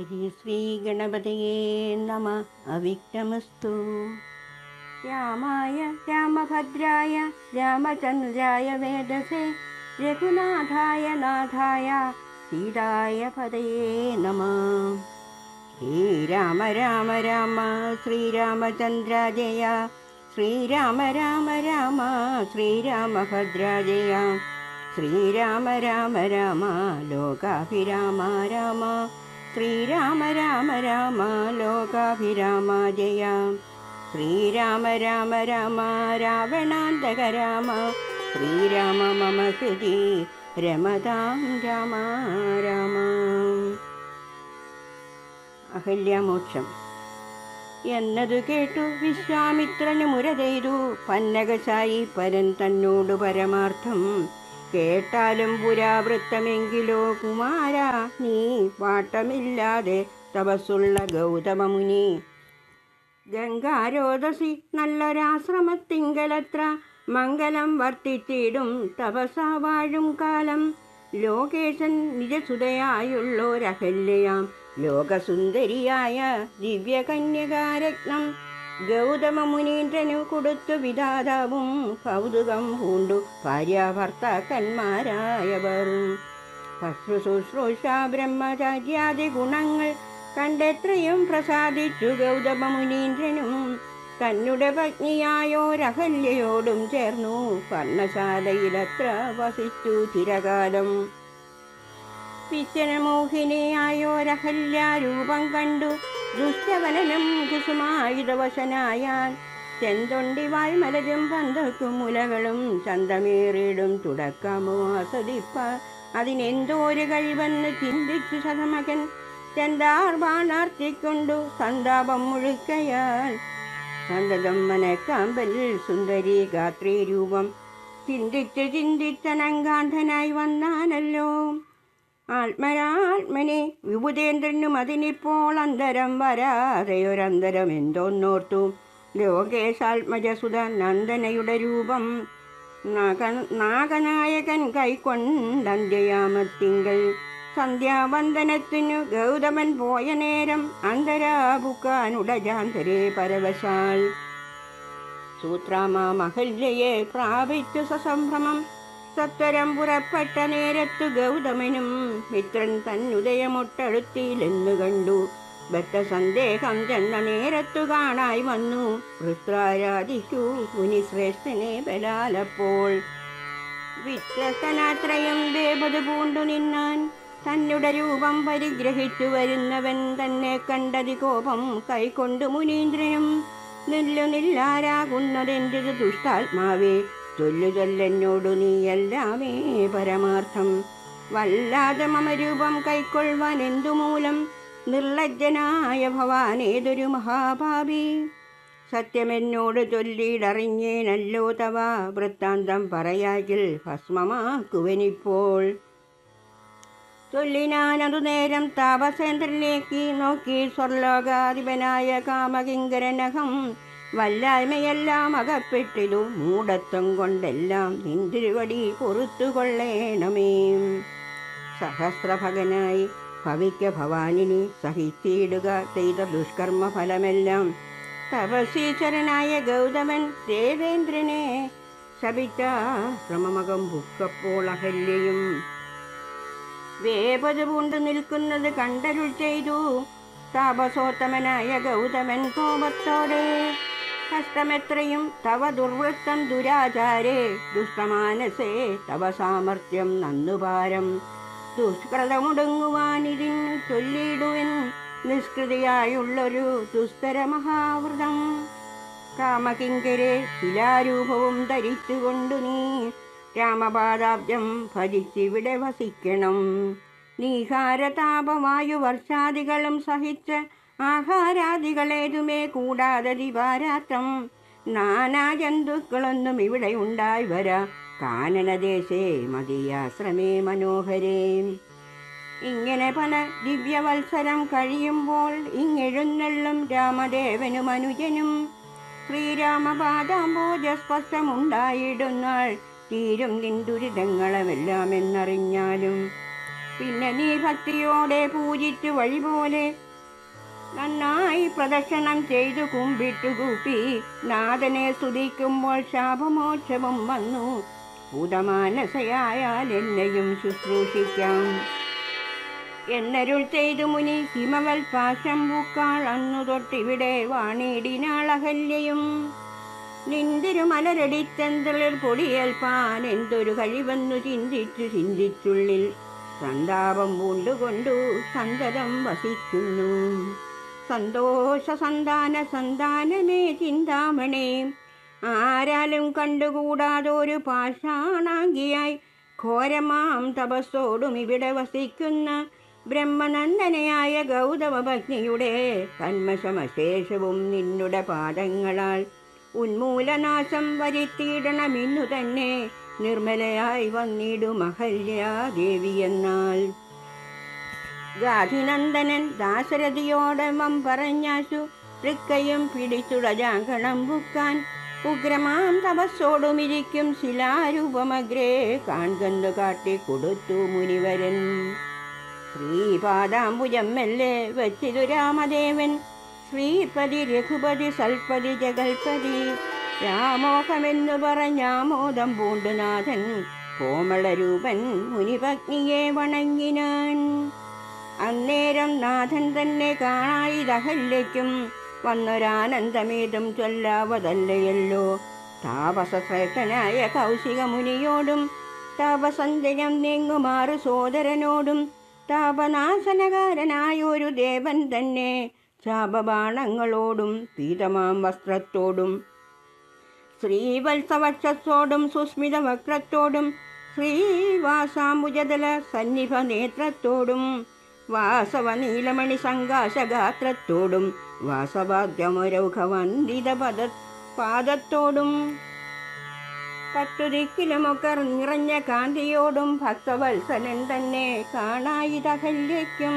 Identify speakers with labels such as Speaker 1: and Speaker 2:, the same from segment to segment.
Speaker 1: श्री श्रीगणपतये नमः। अविक्रमस्तु रामाय रामभद्राय रामचन्द्राय वेदसे रघुनाथाय नाथाय सीताय पदये नमः। श्रीराम राम राम श्रीरामचन्द्रायया श्रीराम राम राम श्रीरामभद्राजया श्रीराम राम राम लोकाभि राम राम ശ്രീരാമ രാമ രാമ ലോകാഭിരാമ ജയ. ശ്രീരാമ രാമ രാമ രാവണാന്തക രാമ. ശ്രീരാമ മമ സുജി രമതാം രാമ രാമ. അഹല്യാമോക്ഷം. എന്നതു കേട്ടു വിശ്വാമിത്രന് മുരതെയ്തു പന്നകശായി പരൻ തന്നോട് പരമാർത്ഥം. കേട്ടാലും പുരാവൃത്തമെങ്കിലോ കുമാര നീ പാട്ടമില്ലാതെ തപസ്സുള്ള ഗൗതമമുനി. ഗംഗാരോദസി നല്ലൊരാശ്രമത്തിങ്കലത്ര മംഗലം വർത്തിച്ചിടും തപസാ വാഴും കാലം. ലോകേശൻ നിജസുതയായുള്ളോരഹല്യയാം ലോകസുന്ദരിയായ ദിവ്യകന്യകാരത്നം. ഗൗതമ മുനീന്ദ്രനു കൊടുത്തു വിധാതാവും കൗതുകം പൂണ്ടു. ഭാര്യാഭർത്താക്കന്മാരായവർ ശുശ്രൂഷ ബ്രഹ്മചാര്യാദി ഗുണങ്ങൾ കണ്ടെത്രയും പ്രസാദിച്ചു ഗൗതമ മുനീന്ദ്രനും തന്നുടെ പത്നിയായോരഹല്യയോടും ചേർന്നു പർണശാലയിലത്ര വസിച്ചു ചിരകാലം. പിച്ചനമോഹിനിയായോരഹല്യാരൂപം കണ്ടു. ദുഷ്ടവനനം കുസുമായുധവശനായാൽ ചെന്തൊണ്ടി വായ്മലരും പന്തക്കും മുലകളും ചന്തമേറിയിടും തുടക്കമോ ആസ്വദിപ്പ. അതിനെന്തോരു കഴിവെന്ന് ചിന്തിച്ചു ശതമകൻ ചെന്താർ ബാണാർത്തിക്കൊണ്ടു സന്താപം മുഴുക്കയാൽ. സന്തതം മനക്കാമ്പലിൽ സുന്ദരി ഗാത്രി രൂപം ചിന്തിച്ച് ചിന്തിച്ചനങ്കാന്ധനായി വന്നാനല്ലോ. ആത്മരാത്മനെ വിഭുതേന്ദ്രനും അതിനിപ്പോൾ അന്തരം വരാതെ വരാതെയൊരന്തരം എന്തോന്നോർത്തു? ലോകേശാത്മജസുത നന്ദനയുടെ രൂപം നാഗ നാഗനായകൻ കൈക്കൊണ്ടന്ത്യയാമത്തിങ്കൽ സന്ധ്യാവന്ദനത്തിനു ഗൗതമൻ പോയ നേരം അന്തരാപുക്കാനുടജാന്തരേ പരവശാൽ. സൂത്രാമാമഹല്യയെ പ്രാപിച്ചു സസംഭ്രമം സത്വരം പുറപ്പെട്ട നേരത്തു ഗൗതമനും മിത്രൻ തന്നുദയമൊട്ടടുത്തിയിലെന്നു കണ്ടു. ബദ്ധ സന്ദേഹം ചെന്ന നേരത്തു കാണായി വന്നു. വൃത്രാരാധിക്കൂ മുനിശ്രേഷ്ഠനെ ബലാലപ്പോൾ. വിത്രസ്തനാത്രയം ദേവത് പൂണ്ടു നിന്നാൻ തന്നുടെ രൂപം പരിഗ്രഹിച്ചു വരുന്നവൻ തന്നെ കണ്ടതി കോപം കൈക്കൊണ്ടു മുനീന്ദ്രനും നില്ലു നില്ലാരാകുന്നതെന്റത് ദുഷ്ടാത്മാവേ. ചൊല്ലു നീയെല്ലാമേ പരമാർത്ഥം. വല്ലാതെ മമരൂപം കൈക്കൊള്ളുവാൻ എന്തുമൂലം? നിർലജ്ജനായ ഭവാൻ ഏതൊരു മഹാഭാവി സത്യമെന്നോട് ചൊല്ലിയിടറിഞ്ഞേനല്ലോ തവ. വൃത്താന്തം പറയാകിൽ ഭസ്മമാക്കുവനിപ്പോൾ. ചൊല്ലിനാനതു നേരം താപസേന്ദ്രനിലേക്ക് നോക്കി സ്വർലോകാധിപനായ കാമകിങ്കരനകം വല്ലായ്മയെല്ലാം അകപ്പെട്ടിലും മൂടത്വം കൊണ്ടെല്ലാം നിന്തിരുവടി പൊറത്തു കൊള്ളേണമേ. സഹസ്രഭകനായി ഭവിക്ക ഭവാനിനി സഹിച്ചിടുക ചെയ്ത ദുഷ്കർമ്മ ഫലമെല്ലാം തപസ്വീശ്വരനായ ഗൗതമൻ ദേവേന്ദ്രനെ ശപിച്ച ശ്രമമകം ബുക്കപ്പോൾ അഹല്യയും. വേപത് പൂണ്ടു നിൽക്കുന്നത് കണ്ടരുൾ ചെയ്തു താപസോത്തമനായ ഗൗതമൻ കോപത്തോടെ കഷ്ടമെത്രയും തവ ദുർവൃത്തം ദുരാചാരേ ദുഷ്ടമാനസേ തവ സാമർഥ്യം നന്നുപാരം ദുഷ്കൃതമുടങ്ങുവാനിതിന് ചൊല്ലിയിടുവൻ നിഷ്കൃതിയായുള്ളൊരു ദുസ്തര മഹാവൃതം കാമകിങ്കരെ ശിലാരൂപവും ധരിച്ചുകൊണ്ടു നീ രാമപാദാബ്ജം ഭജിച്ചിവിടെ വസിക്കണം നീഹാരതാപവായു വർഷാദികളും സഹിച്ച് ആഹാരാദികളേതുമേ കൂടാതെ ദിവാരാത്രം. നാനാ ജന്തുക്കളൊന്നും ഇവിടെ ഉണ്ടായി വരാ. കാനനദേശേ മതിയാശ്രമേ മനോഹരേ. ഇങ്ങനെ പല ദിവ്യവത്സരം കഴിയുമ്പോൾ ഇങ്ങെഴുന്നള്ളും രാമദേവനും അനുജനും. ശ്രീരാമപാദാംബോജസ്പഷ്ടമുണ്ടായിടുന്നാൾ തീരും നിൻ ദുരിതങ്ങളുമെല്ലാം എന്നറിഞ്ഞാലും. പിന്നെ നീ ഭക്തിയോടെ പൂജിച്ചു വഴി പോലെ നന്നായി പ്രദക്ഷിണം ചെയ്തു കുമ്പിട്ടു കൂപ്പി. നാഥനെ സ്തുതിക്കുമ്പോൾ ശാപമോക്ഷവും വന്നു. ഭൂതമാനസയായാൽ എന്നെയും ശുശ്രൂഷിക്കാം. എന്നരുൾ ചെയ്തു മുനി ഹിമവൽ പാശം പൂക്കാൾ അന്നു തൊട്ടിവിടെ വാണിടിനാളഹല്യയും നിന്തിരു മലരടിച്ചെന്തളിർ പൊടിയേൽപ്പാൻ എന്തൊരു കഴിവെന്നു ചിന്തിച്ചു ചിന്തിച്ചുള്ളിൽ. സന്താപം പൂണ്ടുകൊണ്ടു സന്തതം വസിക്കുന്നു. സന്തോഷ സന്താന സന്താനമേ ചിന്താമണേ. ആരാലും കണ്ടുകൂടാതൊരു പാഷാണാങ്കിയായി ഘോരമാം തപസ്സോടും ഇവിടെ വസിക്കുന്ന ബ്രഹ്മനന്ദനയായ ഗൗതമ ഭഗ്നിയുടെ കന്മശമശേഷവും നിന്നുടെ പാദങ്ങളാൽ ഉന്മൂലനാശം വരുത്തിയിടണമെന്നു തന്നെ നിർമ്മലയായി വന്നിടും അഹല്യാദേവി എന്നാൽ. ഗാധിനന്ദനൻ ദാശരഥിയോടമം പറഞ്ഞാശു തൃക്കയും പിടിച്ചുടജാങ്കണം ബുക്കാൻ ഉഗ്രമാം തപസ്സോടുമിരിക്കും ശിലാരൂപമഗ്രേ കാൺകന്നു കാട്ടി കൊടുത്തു മുനിവരൻ. ശ്രീപാദാംബുജം മെല്ലെ വച്ചിതു രാമദേവൻ. ശ്രീപതി രഘുപതി സൽപതി ജഗൽപതി. രാമോഹമെന്നു പറഞ്ഞാമോദം പൂണ്ടുനാഥൻ കോമളരൂപൻ മുനിപത്നിയെ വണങ്ങിനാൻ. അന്നേരം നാഥൻ തന്നെ കാണായി കാണായിതഹല്യയ്ക്കും വന്നൊരാനന്ദമേതും ചൊല്ലാവതല്ലയല്ലോ. താപസശ്രേഷ്ഠനായ കൗശിക മുനിയോടും താപസന്ധ്യം നീങ്ങുമാറു സോദരനോടും താപനാശനകാരനായ ഒരു ദേവൻ തന്നെ ശാപബാണങ്ങളോടും പീതമാം വസ്ത്രത്തോടും ശ്രീവത്സവക്ഷത്തോടും സുസ്മിത വക്രത്തോടും ശ്രീവാസാംബുജതല സന്നിഭ നേത്രത്തോടും വാസവ നീലമണി സങ്കാശഗാത്രത്തോടും വാസഭാഗ്യമരൗഖവന്ദിത പദ പാദത്തോടും പട്ടുദിക്കിലുമൊക്കെ നിറഞ്ഞ കാന്തിയോടും ഭക്തവത്സലൻ തന്നെ കാണായിതകല്യയ്ക്കും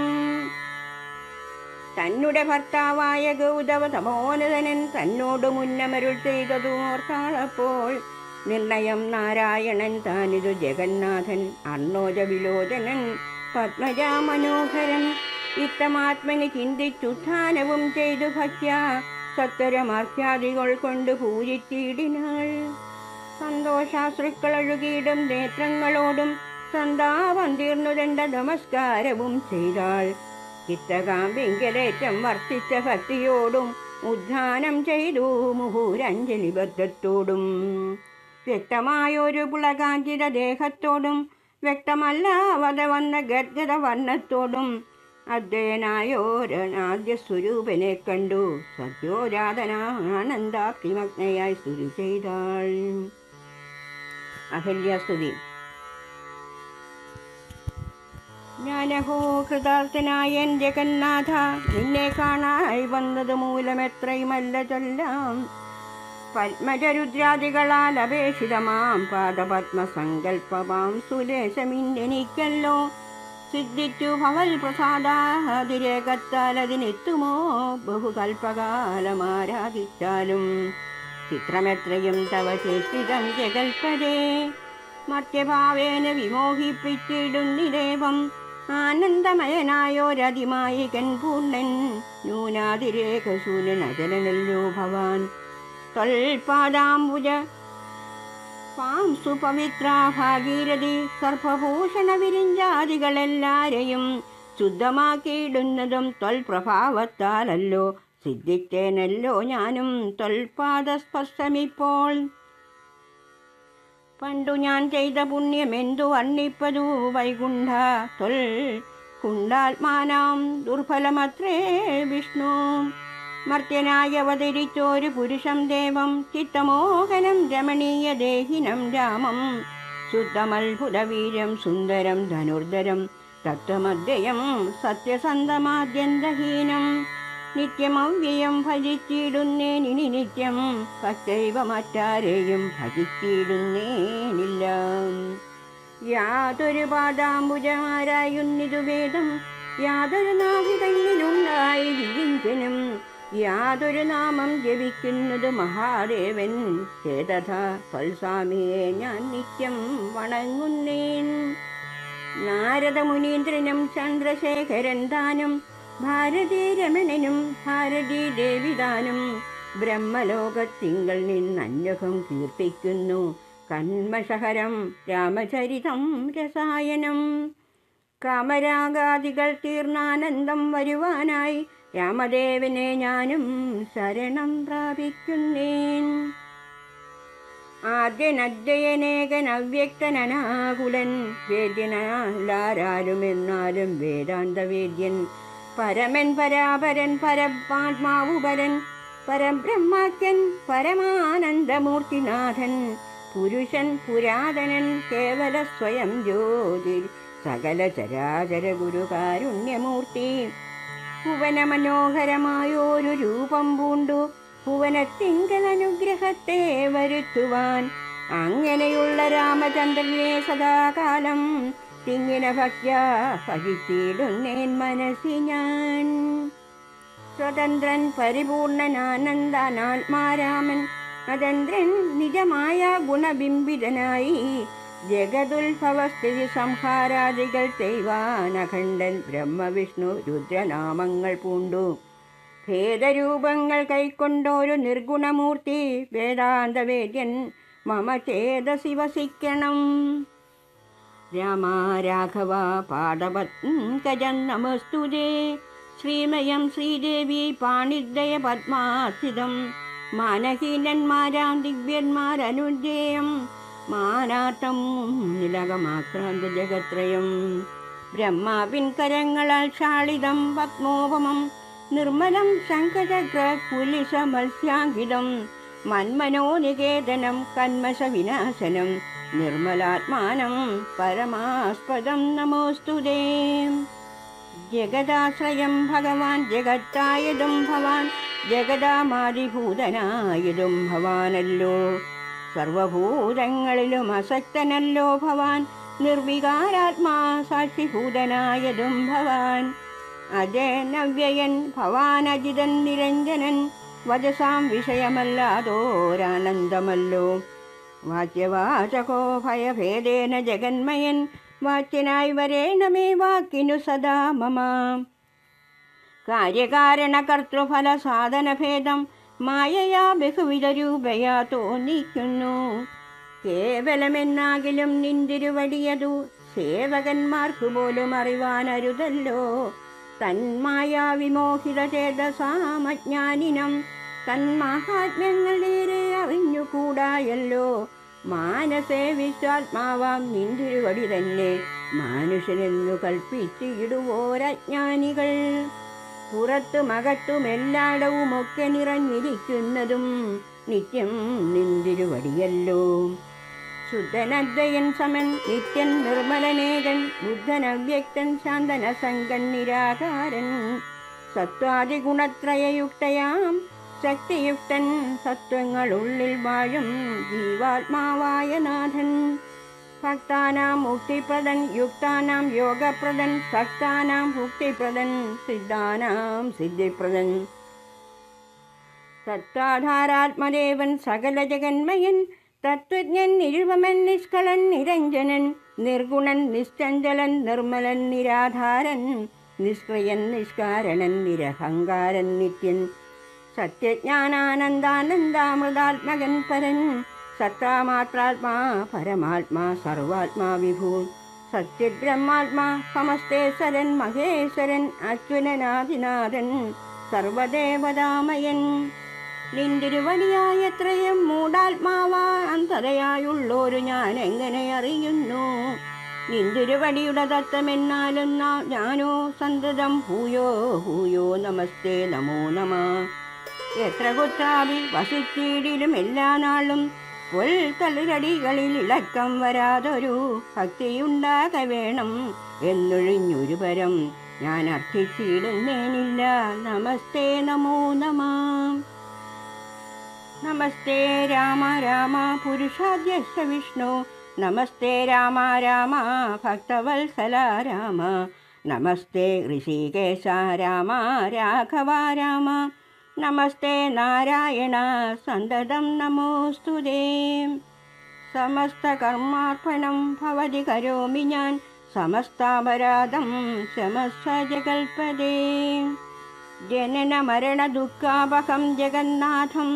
Speaker 1: തന്നുടെ ഭർത്താവായ ഗൗതവ തമോനതനൻ തന്നോട് മുന്നമരുൾ ചെയ്തതു ഓർത്താളപ്പോൾ നിർണയം നാരായണൻ താനിതു ജഗന്നാഥൻ അർണോജ വിലോചനൻ പത്മജാ മനോഹരൻ. ഇത്തമാത്മനി ചിന്തിച്ചുത്ഥാനവും ചെയ്തു ഭക്യ സത്വരമാർക്കാദികൾ കൊണ്ട് പൂജിച്ചിടിനാൾ. സന്തോഷാശ്രുക്കളൊഴുകിയിടും നേത്രങ്ങളോടും. സന്താപം തീർന്നുരണ്ട നമസ്കാരവും ചെയ്താൾ. ചിത്തകാമ്പിങ്കലേറ്റം വർത്തിച്ച ഭക്തിയോടും ഉദ്ധാനം ചെയ്തു മുഹൂരഞ്ജലിബദ്ധത്തോടും വ്യക്തമായൊരു പുളകാഞ്ചിത ദേഹത്തോടും വ്യക്തമല്ലാവത വന്ന ഗദ്ഗത വർണത്തോടും അദ്വയനായോരനാദ്യ സ്വരൂപനെ കണ്ടു. സത്യോജാതനാനന്ദാക്തിമഗ്നയായി സ്തുതി ചെയ്താൾ. അഹല്യസ്തുതി. ഞാനഹോ കൃതാർത്ഥനായ ജഗന്നാഥ നിന്നെ കാണായി വന്നത് മൂലമെത്രയുമല്ല ചൊല്ലാം. പത്മജരുദ്രാദികളാൽ അപേക്ഷിതമാം പാദപത്മസങ്കല്പമാം സുലേശമിന്നെനിക്കല്ലോ സിദ്ധിച്ചു ഭവൽ പ്രസാദാതിരേകത്താൽ അതിനെത്തുമോ? ബഹുകൽപകാലമാരാധിച്ചാലും ചിത്രമെത്രയും തവ ചേഷ്ടിതം ജഗൽപരേ മർത്യഭാവേന വിമോഹിപ്പിച്ചിടുന്നിദേവം ആനന്ദമയനായോരതിമായികൻ പൂർണൻ. ന്യൂനാതിരേഖശൂലൻ അചലനല്ലോ ഭവാൻ. ത്വൽപാദാംബുജ പാം സുപവിത്ര ഭാഗീരഥി സർപ്പഭൂഷണ വിരിഞ്ചാദികളെല്ലാരെയും ശുദ്ധമാക്കിയിടുന്നതും തൊൽപ്രഭാവത്താലല്ലോ. സിദ്ധിച്ചേനല്ലോ ഞാനും തൊൽപാദസ്പർശമിപ്പോൾ. പണ്ടു ഞാൻ ചെയ്ത പുണ്യമെന്തു വർണിപ്പതു വൈകുണ്ഠ. തൊൽ കുണ്ടാത്മാനാം ദുർഫലമത്രേ വിഷ്ണു. മർത്യനായി അവതരിച്ചോരു പുരുഷം ദേവം ചിത്തമോഹനം രമണീയ ദേഹിനം രാമം. ശുദ്ധമത്ഭുതവീര്യം സുന്ദരം ധനുർധരം തത്വമദ്വയം സത്യസന്ധമാദ്യന്തഹീനം. നിത്യമവ്യയം ഭജിച്ചിടുന്നേനിനി നിത്യം കച്ചൈവ മറ്റാരെയും ഭജിച്ചിടുന്നേനില്ല. യാതൊരു പാദാംബുജമാരായുന്നിതു വേദം യാതൊരു നാഭിതങ്ങിലുണ്ടായി വിരിഞ്ചനും. യാതൊരു നാമം ജപിക്കുന്നത് മഹാദേവൻ. ചേതഥ പൽസ്വാമിയെ ഞാൻ നിത്യം വണങ്ങുന്നേൻ. നാരദമുനീന്ദ്രനും ചന്ദ്രശേഖരൻ താനും ഭാരതീ രമണനും ഭാരതീ ദേവിതാനും ബ്രഹ്മലോകത്തിങ്കൾ നിന്നന്യഹം കീർത്തിക്കുന്നു കന്മഷഹരം രാമചരിതം രസായനം. കാമരാഗാദികൾ തീർന്നാനന്ദം വരുവാനായി രാമദേവനെ ഞാനും ശരണം പ്രാപിക്കുന്നേൻ. ആദ്യനദ്വയനേകൻ അവ്യക്തനാകുലൻ വേദ്യനാലാരാലുമെന്നാലും വേദാന്ത വേദ്യൻ പരമൻ പരാപരൻ പരമാത്മാവുപരൻ പരബ്രഹ്മാക്യൻ പരമാനന്ദമൂർത്തിനാഥൻ പുരുഷൻ പുരാതനൻ കേവല സ്വയം ജ്യോതി സകല ചരാചര ഗുരുകാരുണ്യമൂർത്തി ഭുവന മനോഹരമായൊരു രൂപം പൂണ്ടു. ഭുവനത്തിങ്കൽ അനുഗ്രഹത്തെ വരുത്തുവാൻ അങ്ങനെയുള്ള രാമചന്ദ്രനെ സദാകാലം തിങ്ങിന ഭക്യ ഭജിച്ചിടുന്നേൻ മനസ്സി ഞാൻ. സ്വതന്ത്രൻ പരിപൂർണനാനന്ദനാത്മാരാമൻ അതന്ത്രൻ നിജമായ ഗുണബിംബിതനായി ജഗതുത്ഭവസ്ഥിതി സംഹാരാദികൾ ചെയ്വാനഖണ്ഡൻ ബ്രഹ്മവിഷ്ണു രുദ്രനാമങ്ങൾ പൂണ്ടു. ഭേദരൂപങ്ങൾ കൈക്കൊണ്ടൊരു നിർഗുണമൂർത്തി വേദാന്തവേദ്യൻ മമ ചേതസി വസിക്കണം രാമ രാഘവ പാദപത്കജം നമസ്തുതേ ശ്രീമയം ശ്രീദേവി പാണിദ്വയ പത്മാസിതം മാനഹീനന്മാരാം ദിവ്യന്മാരനുജേയം. മാനാട്ടം നിലകമാക്രാന്ത ജഗത്രയം. ബ്രഹ്മാവിൻ കരങ്ങളാൽ ക്ഷാളിതം പത്മോപമം നിർമ്മലം ശങ്കചക്ര കുലിശ മത്സ്യാങ്കിതം മന്മനോനികേതനം കന്മശ വിനാശനം നിർമ്മലാത്മാനം പരമാസ്പദം നമോസ്തുതേ ജഗദാശ്രയം ഭഗവാൻ ജഗത്തായതും ഭവാൻ ജഗദാമാതിഭൂതനായതും ഭവാനല്ലോ. സർവഭൂതങ്ങളിലും അസക്തനല്ലോ ഭവാൻ. നിർവികാരാത്മാ സാക്ഷിഭൂതനായതും ഭവാൻ. അജനവ്യയൻ ഭവാൻ അജിതൻ നിരഞ്ജനൻ വജസാം വിഷയമല്ലാതോരാനന്ദമല്ലോ വാച്യവാചകോ ഭയഭേദേന ജഗന്മയൻ വാച്യനായി വരേണമേ വാക്കിനു സദാ മമ. കാര്യകാരണകർത്തൃഫല സാധനഭേദം മായയാ ബഹുവിധ രൂപയാ തോന്നിക്കുന്നു. കേവലമെന്നാകിലും നിന്തിരുവടിയതു സേവകന്മാർക്കു പോലും അറിവാനരുതല്ലോ. തന്മായാ വിമോഹിത ചേതസാമജ്ഞാനിനം തന്മഹാത്മ്യങ്ങളേറെ അറിഞ്ഞുകൂടായല്ലോ. മാനസേ വിശ്വാത്മാവാം നിന്തിരുവടി തന്നെ. മാനുഷനെന്നു കൽപ്പിച്ചിടുവോരജ്ഞാനികൾ. പുറത്തും അകത്തും എല്ലായിടവുമൊക്കെ നിറഞ്ഞിരിക്കുന്നതും നിത്യം നിന്തിരുവടിയല്ലോ. ശുദ്ധനദ്വയൻ സമൻ നിത്യൻ നിർമ്മലനേകൻ ബുദ്ധനവ്യക്തൻ ശാന്തന സംഗൻ നിരാകാരൻ സത്വാദിഗുണത്രയയുക്തയാം ശക്തിയുക്തൻ സത്വങ്ങളുള്ളിൽ വാഴും ജീവാത്മാവായ നാഥൻ. ഭക്താനാം മുക്തിപ്രദൻ യുക്താനാം യോഗപ്രദൻ ഭക്താനാം മുക്തിപ്രദൻ സിദ്ധാനാം സിദ്ധിപ്രദൻ. തത്വാധാരാത്മദേവൻ സകല ജഗന്മയൻ തത്വജ്ഞൻ നിരുപമൻ നിഷ്കളൻ നിരഞ്ജനൻ നിർഗുണൻ നിശ്ചഞ്ചലൻ നിർമ്മലൻ നിരാധാരൻ നിഷ്ക്രിയൻ നിഷ്കാരണൻ നിരഹങ്കാരൻ നിത്യൻ. സത്യജ്ഞാനാനന്ദാനന്ദാമൃതാത്മകൻ പരൻ സത്താമാത്രാത്മാ പരമാത്മാ സർവാത്മാ വിഭൂ. സത്യബ്രഹ്മാത്മാ സമസ്തേശ്വരൻ മഹേശ്വരൻ അച്യുതനാദിനാഥൻ സർവദേവതാമയൻ. നിന്തിരുവടിയായത്രയും മൂടാത്മാവാ അന്തരയായുള്ളോരു ഞാൻ എങ്ങനെ അറിയുന്നു? നിന്തിരുവടിയുടെ തത്വമെന്നാലും ഞാനോ സന്തതം ഭൂയോ ഭൂയോ നമസ്തേ നമോ നമ. എത്ര കുത്താവി വസിച്ചീടിലും എല്ലാ നാളും പുൽത്തളിരടികളിൽ ഇളക്കം വരാതൊരു ഭക്തിയുണ്ടാക വേണം എന്നൊഴിഞ്ഞൊരു പരം ഞാൻ അർത്ഥിച്ചിടുന്നേനില്ല നമസ്തേ നമോ നമ. നമസ്തേ രാമ രാമ പുരുഷാദ്യശ്ച വിഷ്ണു. നമസ്തേ രാമ രാമ ഭക്തവത്സല രാമ. നമസ്തേ ഋഷികേശ രാമ രാഘവ രാമ. നമസ്തേ നാരായണ സന്തതം നമോസ്തു സമസ്തകർമാർപ്പണം ഭവതി കരോമി ഞാൻ സമസ്താപരാധം ജഗൽപദേ ജനന മരണ ദുഃഖാപകം ജഗന്നാഥം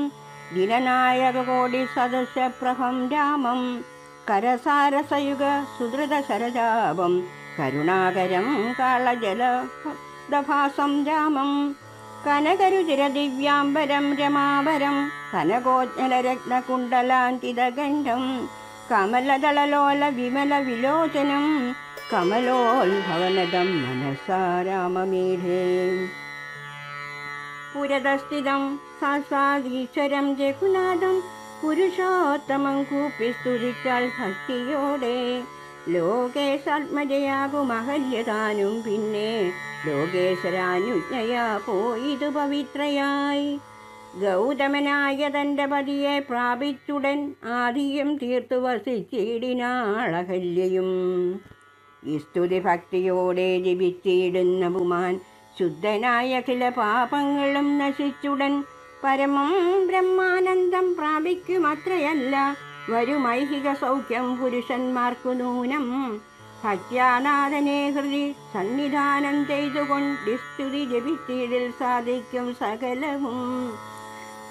Speaker 1: ദിനനായക ദിനനായകകോടി സദസ്യപ്രഭം രാമം കരസാരസയുഗ സുഹൃത ശരജാപം കരുണാകരം കാളജലഭാസം രാമം കനകരുചിര ദിവ്യാംബരം രമാവരം കനകോജ്ഞലരത്നകുണ്ടലാന്തിതഗണ്ഡം കമലദളലോല വിമല വിലോചനം കമലോത്ഭവനദം മനസാ രാമമീഠേ പുരതസ്ഥിതം സാസാദീശ്വരം ജഗുനാഥം പുരുഷോത്തമം കൂപ്പി സ്തുതിച്ചാൽ ഭക്തിയോടെ ലോകേശാത്മജയാകും മഹല്യതാനും പിന്നെ ലോകേശ്വരാനുജ്ഞയാ പോയിതു പവിത്രയായി. ഗൗതമനായ തന്റെ പതിയെ പ്രാപിച്ചുടൻ ആദിയും തീർത്തു വസിച്ചിടിനാളഹല്യയും. ഇസ്തുതി സ്തുതി ഭക്തിയോടെ ജപിച്ചിടുന്ന പുമാൻ ശുദ്ധനായ ചില പാപങ്ങളും നശിച്ചുടൻ പരമം ബ്രഹ്മാനന്ദം പ്രാപിക്കുമത്രയല്ല. വരുമൈഹിക സൗഖ്യം പുരുഷന്മാർക്കു നൂനം. ഭക്യാനാഥനെ ഹൃദി സന്നിധാനം ചെയ്തുകൊണ്ട് സ്തുതി ജപിച്ചിടിൽ സാധിക്കും സകലവും.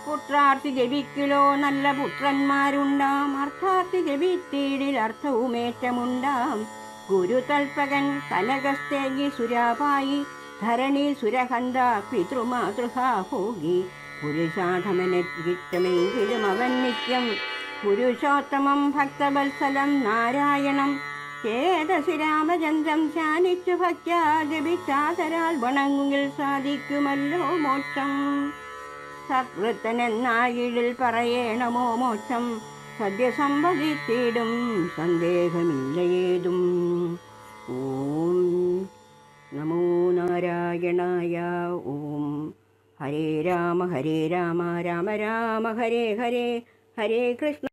Speaker 1: പുത്രാർത്ഥി ജപിക്കിലോ നല്ല പുത്രന്മാരുണ്ടാം. അർത്ഥാർത്ഥി ജപിത്തീടിൽ അർത്ഥവുമേറ്റമുണ്ടാം. ഗുരുതൽപകൻ കനകസ്തേകി സുരാപായി. ധരണി സുരഹന്ത പിതൃമാതൃഹാ ഭോഗി. പുരുഷാധമനെങ്കിലും അവൻ നിത്യം പുരുഷോത്തമം ഭക്തവത്സലം നാരായണം. ചേതസി രാമചന്ദ്രം ധ്യാനിച്ചു ഭക്യാ ജപിച്ചാതരാൽ വണങ്ങുകിൽ സാധിക്കുമല്ലോ മോക്ഷം. സത്വൃത്തനെന്നായിടിൽ പറയേണമോ മോക്ഷം? സദ്യസമ്പതിത്തിടും സന്ദേഹമില്ലയേതും. ഓം നമോ നാരായണായ ഓം. ഹരേ രാമ ഹരേ രാമ രാമ രാമ ഹരേ ഹരേ. ഹരേ കൃഷ്ണ